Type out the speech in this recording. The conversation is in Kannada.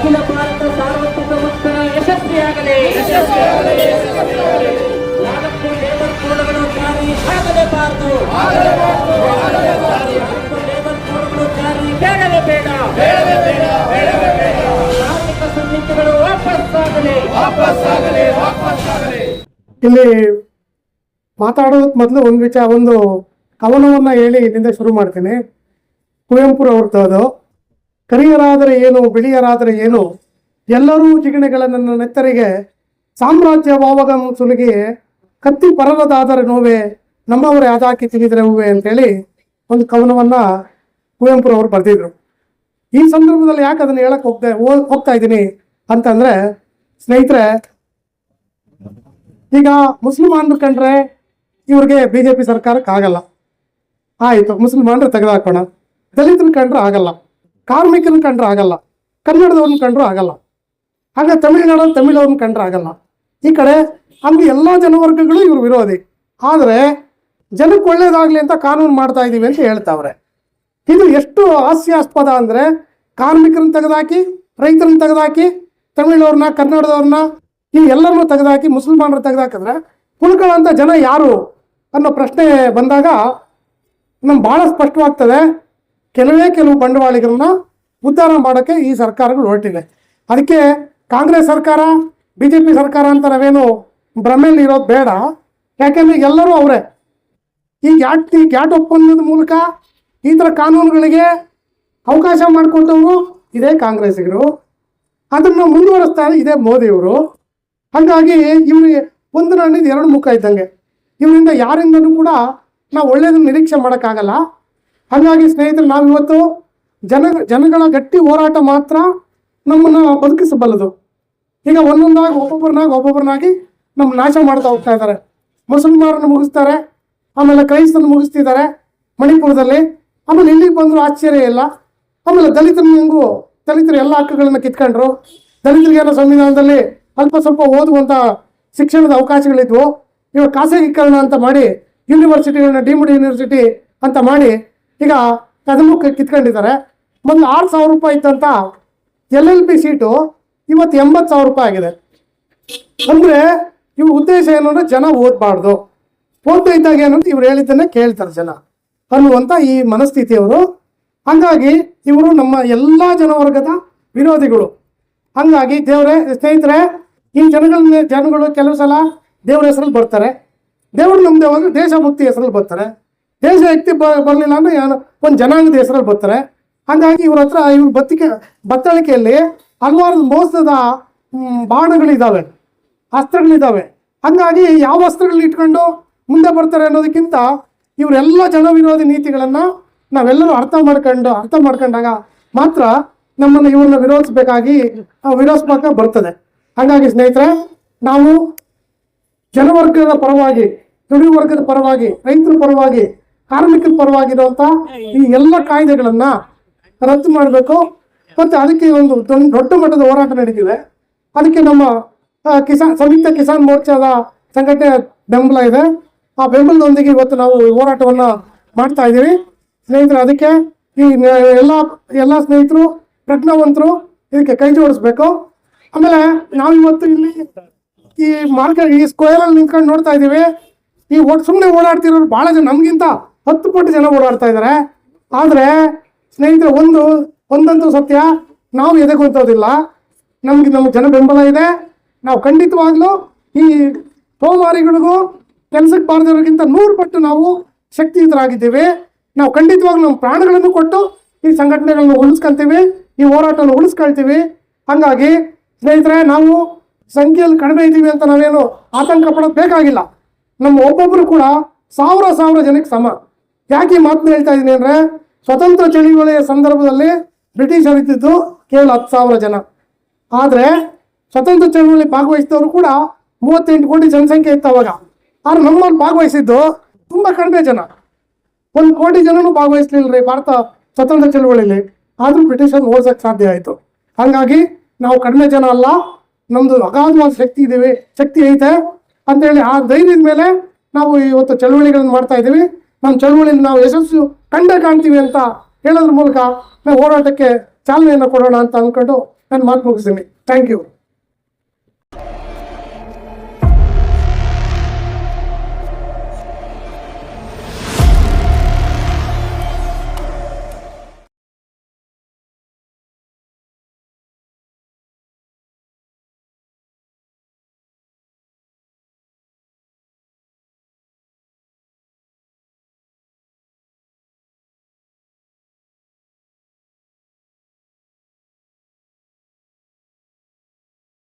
ಅಖಿಲ ಭಾರತ ಸಾರ್ವತ್ರಿಕ ಮುಕ್ತ ಯಶಸ್ವಿಯಾಗಲಿ. ನಾಲ್ಕು ಲೇಬರ್ ಕೋಡ್ಗಳು ಜಾರಿ ಆಗಲೇಬಾರದು ನಾಲ್ಕು ಲೇಬರ್ ಕೋಡ್ಗಳು ಜಾರಿ ಬೇಡವೇ ಬೇಡ. ಕಾರ್ಮಿಕ ಸಮಿತಿಗಳು ವಾಪಸ್ಸಾಗಲಿ. ಇಲ್ಲಿ ಮಾತಾಡೋದಕ್ಕೆ ಮೊದಲು ಒಂದು ವಿಚಾರ ಒಂದು ಕವನವನ್ನು ಹೇಳಿ ಇಲ್ಲಿಂದ ಶುರು ಮಾಡ್ತೀನಿ. ಕುವೆಂಪುರವ್ರದ್ದು ಅದು. ಕರಿಯರಾದರೆ ಏನು, ಬಿಳಿಯರಾದರೆ ಏನು, ಎಲ್ಲರೂ ಜಿಗಣೆಗಳ ನನ್ನ ನೆತ್ತರಿಗೆ ಸಾಮ್ರಾಜ್ಯ ಭಾವಗ ಸುಲಿಗೆ ಕತ್ತಿ ಪರಲದಾದರೆ ನೋವೆ, ನಮ್ಮವರೇ ಅದಾಕಿ ತಿಳಿದರೆ ಹೂವೆ ಅಂತೇಳಿ ಒಂದು ಕವನವನ್ನ ಕುವೆಂಪುರವರು ಬರೆದಿದ್ರು. ಈ ಸಂದರ್ಭದಲ್ಲಿ ಯಾಕೆ ಅದನ್ನ ಹೇಳಕ್ಕೆ ಹೋಗ್ತಾ ಹೋಗ್ತಾ ಇದ್ದೀನಿ ಅಂತಂದ್ರೆ, ಸ್ನೇಹಿತರೆ, ಈಗ ಮುಸಲ್ಮಾನರು ಕಂಡ್ರೆ ಇವ್ರಿಗೆ ಬಿ ಜೆ ಪಿ ಸರ್ಕಾರಕ್ಕೆ ಆಗಲ್ಲ ಆಯಿತು, ಮುಸಲ್ಮಾನರು ತೆಗೆದುಹಾಕೋಣ. ದಲಿತರು ಕಂಡ್ರೆ ಆಗಲ್ಲ. ಕಾರ್ಮಿಕರನ್ನ ಕಂಡ್ರೆ ಆಗಲ್ಲ, ಕನ್ನಡದವ್ರನ್ನ ಕಂಡ್ರೂ ಆಗಲ್ಲ, ಹಾಗೆ ತಮಿಳುನಾಡಲ್ಲಿ ತಮಿಳವ್ರನ್ನ ಕಂಡ್ರೆ ಆಗಲ್ಲ. ಈ ಕಡೆ ಅಲ್ಲಿ ಎಲ್ಲ ಜನವರ್ಗಗಳು ಇವರು ವಿರೋಧಿ. ಆದರೆ ಜನಕ್ಕೆ ಒಳ್ಳೇದಾಗಲಿ ಅಂತ ಕಾನೂನು ಮಾಡ್ತಾ ಇದ್ದೀವಿ ಅಂತ ಹೇಳ್ತಾವ್ರೆ. ಇದು ಎಷ್ಟು ಹಾಸ್ಯಾಸ್ಪದ ಅಂದರೆ ಕಾರ್ಮಿಕರನ್ನ ತೆಗೆದಾಕಿ, ರೈತರನ್ನ ತೆಗೆದಾಕಿ, ತಮಿಳವ್ರನ್ನ, ಕನ್ನಡದವ್ರನ್ನ, ಈ ಎಲ್ಲರನ್ನೂ ತೆಗೆದಾಕಿ ಮುಸಲ್ಮಾನರು ತೆಗೆದಾಕಿದ್ರೆ ಉಳ್ಕೊಳ್ಳೋಂಥ ಜನ ಯಾರು ಅನ್ನೋ ಪ್ರಶ್ನೆ ಬಂದಾಗ ನಮ್ಗೆ ಭಾಳ ಸ್ಪಷ್ಟವಾಗ್ತದೆ. ಕೆಲವೇ ಕೆಲವು ಬಂಡವಾಳಿಗಳನ್ನ ಉದ್ಧಾರ ಮಾಡೋಕ್ಕೆ ಈ ಸರ್ಕಾರಗಳು ಹೊರಟಿದೆ ಅದಕ್ಕೆ ಕಾಂಗ್ರೆಸ್ ಸರ್ಕಾರ ಬಿ ಜೆ ಪಿ ಸರ್ಕಾರ ಅಂತ ನಾವೇನು ಭ್ರಮೆಯಲ್ಲಿ ಇರೋದು ಬೇಡ. ಯಾಕೆಂದ್ರೆ ಎಲ್ಲರೂ ಅವರೇ. ಈ ಗ್ಯಾಟ್ ಈ ಗ್ಯಾಟ್ ಒಪ್ಪಂದದ ಮೂಲಕ ಈ ಥರ ಕಾನೂನುಗಳಿಗೆ ಅವಕಾಶ ಮಾಡಿಕೊಟ್ಟವರು ಇದೇ ಕಾಂಗ್ರೆಸ್ಸಿಗರು. ಅದನ್ನು ಮುಂದುವರಿಸ್ತಾರೆ ಇದೇ ಮೋದಿಯವರು. ಹಾಗಾಗಿ ಇವ್ರಿಗೆ ಒಂದು ನಾಣ್ಯದ ಎರಡು ಮುಖ ಇದ್ದಂಗೆ. ಇವರಿಂದ ಯಾರಿಂದನೂ ಕೂಡ ನಾವು ಒಳ್ಳೆಯದನ್ನು ನಿರೀಕ್ಷೆ ಮಾಡೋಕ್ಕಾಗಲ್ಲ. ಹಾಗಾಗಿ ಸ್ನೇಹಿತರೆ ನಾವಿವತ್ತು ಜನ, ಜನಗಳ ಗಟ್ಟಿ ಹೋರಾಟ ಮಾತ್ರ ನಮ್ಮನ್ನು ಬದುಕಿಸಬಲ್ಲದು. ಈಗ ಒಂದೊಂದಾಗಿ ಒಬ್ಬೊಬ್ಬರನ್ನಾಗಿ ಒಬ್ಬೊಬ್ಬರನ್ನಾಗಿ ನಮ್ಮ ನಾಶ ಮಾಡ್ತಾ ಹೋಗ್ತಾ ಇದ್ದಾರೆ. ಮುಸಲ್ಮಾನರನ್ನು ಮುಗಿಸ್ತಾರೆ, ಆಮೇಲೆ ಕ್ರೈಸ್ತನ್ನು ಮುಗಿಸ್ತಿದ್ದಾರೆ ಮಣಿಪುರದಲ್ಲಿ. ಆಮೇಲೆ ಇಲ್ಲಿಗೆ ಬಂದರೂ ಆಶ್ಚರ್ಯ ಇಲ್ಲ. ಆಮೇಲೆ ದಲಿತರಿಗೂ ದಲಿತರ ಎಲ್ಲ ಹಕ್ಕುಗಳನ್ನು ಕಿತ್ಕೊಂಡ್ರು. ದಲಿತರಿಗೇನೋ ಸಂವಿಧಾನದಲ್ಲಿ ಅಲ್ಪ ಸ್ವಲ್ಪ ಓದುವಂಥ ಶಿಕ್ಷಣದ ಅವಕಾಶಗಳಿದ್ವು. ಇವಾಗ ಖಾಸಗೀಕರಣ ಅಂತ ಮಾಡಿ ಯೂನಿವರ್ಸಿಟಿಗಳನ್ನ ಡಿಮ್ಡ್ ಯೂನಿವರ್ಸಿಟಿ ಅಂತ ಮಾಡಿ ಈಗ ಅದನ್ನು ಕಿತ್ಕೊಂಡಿದ್ದಾರೆ. ಮೊದಲು ಆರು ಸಾವಿರ ರೂಪಾಯಿ ಇತ್ತಂತ ಎಲ್ ಎಲ್ ಪಿ ಸೀಟು ಇವತ್ತು ಎಂಬತ್ತು ಸಾವಿರ ರೂಪಾಯಿ ಆಗಿದೆ. ಅಂದರೆ ಇವ್ರ ಉದ್ದೇಶ ಏನು ಅಂದರೆ ಜನ ಓದಬಾರ್ದು. ಓದ್ತಾ ಇದ್ದಾಗ ಏನಂತ ಇವ್ರು ಹೇಳಿದ್ದನ್ನೇ ಕೇಳ್ತಾರೆ ಜನ. ಅನ್ನುವಂಥ ಈ ಮನಸ್ಥಿತಿಯವರು. ಹಂಗಾಗಿ ಇವರು ನಮ್ಮ ಎಲ್ಲ ಜನವರ್ಗದ ವಿರೋಧಿಗಳು. ಹಂಗಾಗಿ ದೇವರೇ, ಸ್ನೇಹಿತರೆ, ಈ ಜನಗಳ ಜನಗಳು ಕೆಲವು ಸಲ ದೇವ್ರ ಹೆಸರಲ್ಲಿ ಬರ್ತಾರೆ. ದೇವರು ನಮ್ದು ದೇಶಭಕ್ತಿ ಹೆಸರಲ್ಲಿ ಬರ್ತಾರೆ. ದೇಶ ವ್ಯಕ್ತಿ ಬ ಬರಲಿಲ್ಲ ಅಂದರೆ ಯಾರು ಒಂದು ಜನಾಂಗದ ಹೆಸರಲ್ಲಿ ಬರ್ತಾರೆ. ಹಾಗಾಗಿ ಇವ್ರ ಹತ್ರ ಇವ್ರ ಬತ್ತಿಕೆ ಬತ್ತಳಿಕೆಯಲ್ಲಿ ಹಲವಾರು ಮೋಸದ ಬಾಣಗಳಿದ್ದಾವೆ ಅಸ್ತ್ರಗಳಿದ್ದಾವೆ ಹಂಗಾಗಿ ಯಾವ ಅಸ್ತ್ರಗಳನ್ನ ಇಟ್ಕೊಂಡು ಮುಂದೆ ಬರ್ತಾರೆ ಅನ್ನೋದಕ್ಕಿಂತ ಇವರೆಲ್ಲ ಜನ ವಿರೋಧಿ ನೀತಿಗಳನ್ನು ನಾವೆಲ್ಲರೂ ಅರ್ಥ ಮಾಡ್ಕೊಂಡು, ಅರ್ಥ ಮಾಡ್ಕೊಂಡಾಗ ಮಾತ್ರ ನಮ್ಮನ್ನು ಇವ್ರನ್ನ ವಿರೋಧಿಸಬೇಕಾಗಿ ವಿರೋಧಿಸ್ಬೇಕ ಬರ್ತದೆ. ಹಾಗಾಗಿ ಸ್ನೇಹಿತರೆ, ನಾವು ಜನವರ್ಗದ ಪರವಾಗಿ ದುಡಿವರ್ಗದ ವರ್ಗದ ಪರವಾಗಿ, ರೈತರ ಪರವಾಗಿ ಕಾರ್ಮಿಕರ ಪರವಾಗಿರುವಂತ ಈ ಎಲ್ಲ ಕಾಯ್ದೆಗಳನ್ನ ರದ್ದು ಮಾಡಬೇಕು. ಮತ್ತೆ ಅದಕ್ಕೆ ಒಂದು ದೊಡ್ಡ ಮಟ್ಟದ ಹೋರಾಟ ನಡೀತಿದೆ. ಅದಕ್ಕೆ ನಮ್ಮ ಕಿಸಾನ್ ಸಂಯುಕ್ತ ಕಿಸಾನ್ ಮೋರ್ಚಾದ ಸಂಘಟನೆ ಬೆಂಬಲ ಇದೆ. ಆ ಬೆಂಬಲದೊಂದಿಗೆ ಇವತ್ತು ನಾವು ಹೋರಾಟವನ್ನ ಮಾಡ್ತಾ ಇದ್ದೀವಿ. ಸ್ನೇಹಿತರೆ ಅದಕ್ಕೆ ಈ ಎಲ್ಲ ಎಲ್ಲ ಸ್ನೇಹಿತರು ಪ್ರಜ್ಞಾವಂತರು ಇದಕ್ಕೆ ಕೈ ಜೋಡಿಸ್ಬೇಕು. ಆಮೇಲೆ ನಾವು ಇವತ್ತು ಇಲ್ಲಿ ಈ ಮಾರ್ಕೆಟ್ ಈ ಸ್ಕ್ವೇರ್ ಅಲ್ಲಿ ನಿಂತ್ಕೊಂಡು ನೋಡ್ತಾ ಇದೀವಿ ಈ ಸುಮ್ಮನೆ ಓಡಾಡ್ತಿರೋರು ಬಹಳ ಜನ. ನಮ್ಗಿಂತ ಹತ್ತು ಪಟ್ಟು ಜನ ಓಡಾಡ್ತಾ ಇದ್ದಾರೆ ಆದರೆ ಸ್ನೇಹಿತರೆ, ಒಂದು, ಒಂದಂತೂ ಸತ್ಯ, ನಾವು ಎದೆಗುಂತೋದಿಲ್ಲ ನಮಗೆ ನಮ್ಗೆ ಜನ ಬೆಂಬಲ ಇದೆ. ನಾವು ಖಂಡಿತವಾಗ್ಲೂ ಈ ಸೋಮವಾರಿಗಳಿಗೂ ಕೆಲಸಕ್ಕೆ ಬಾರದವ್ರಿಗಿಂತ ನೂರು ಪಟ್ಟು ನಾವು ಶಕ್ತಿಯುತರಾಗಿದ್ದೀವಿ. ನಾವು ಖಂಡಿತವಾಗ್ಲೂ ನಮ್ಮ ಪ್ರಾಣಗಳನ್ನು ಕೊಟ್ಟು ಈ ಸಂಘಟನೆಗಳನ್ನ ಉಳಿಸ್ಕೊಳ್ತೀವಿ, ಈ ಹೋರಾಟವನ್ನು ಉಳಿಸ್ಕೊಳ್ತೀವಿ. ಹಂಗಾಗಿ ಸ್ನೇಹಿತರೆ, ನಾವು ಸಂಖ್ಯೆಯಲ್ಲಿ ಕಡಿಮೆ ಇದ್ದೀವಿ ಅಂತ ನಾವೇನು ಆತಂಕ ಪಡೋದು ಬೇಕಾಗಿಲ್ಲ ನಮ್ಮ ಒಬ್ಬೊಬ್ಬರು ಕೂಡ ಸಾವಿರ ಸಾವಿರ ಜನಕ್ಕೆ ಸಮ. ಯಾಕೆ ಈ ಮಾತನ್ನ ಹೇಳ್ತಾ ಇದ್ದೀನಿ ಅಂದರೆ ಸ್ವತಂತ್ರ ಚಳುವಳಿಯ ಸಂದರ್ಭದಲ್ಲಿ ಬ್ರಿಟಿಷರು ಇದ್ದಿದ್ದು ಕೇವಲ ಹತ್ತು ಸಾವಿರ ಜನ. ಆದರೆ ಸ್ವತಂತ್ರ ಚಳುವಳಿ ಭಾಗವಹಿಸಿದವರು ಕೂಡ ಮೂವತ್ತೆಂಟು ಕೋಟಿ ಜನಸಂಖ್ಯೆ ಇತ್ತು ಅವಾಗ. ಆದ್ರೆ ನಮ್ಮಲ್ಲಿ ಭಾಗವಹಿಸಿದ್ದು ತುಂಬ ಕಡಿಮೆ ಜನ. ಒಂದು ಕೋಟಿ ಜನನು ಭಾಗವಹಿಸ್ಲಿಲ್ಲ ಭಾರತ ಸ್ವತಂತ್ರ ಚಳುವಳಿಯಲ್ಲಿ ಆದರೂ ಬ್ರಿಟಿಷರ್ ಓಡಿಸೋಕೆ ಸಾಧ್ಯ ಆಯಿತು. ಹಾಗಾಗಿ ನಾವು ಕಡಿಮೆ ಜನ ಅಲ್ಲ ನಮ್ಮದು ಅಗಾಧವಾದ ಶಕ್ತಿ ಇದ್ದೀವಿ ಶಕ್ತಿ ಐತೆ ಅಂತೇಳಿ ಆ ಧೈರ್ಯದ ಮೇಲೆ ನಾವು ಇವತ್ತು ಚಳುವಳಿಗಳನ್ನು ಮಾಡ್ತಾ ಇದ್ದೀವಿ ನಮ್ಮ ಚಳುವಳಿಯಲ್ಲಿ ನಾವು ಯಶಸ್ಸು ಕಂಡ ಕಾಣ್ತೀವಿ ಅಂತ ಹೇಳೋದ್ರ ಮೂಲಕ ನಾವು ಹೋರಾಟಕ್ಕೆ ಚಾಲನೆಯನ್ನು ಕೊಡೋಣ ಅಂತ ಅಂದ್ಕೊಂಡು ನಾನು ಮಾತು ಮುಗಿಸ್ತೀನಿ. Thank you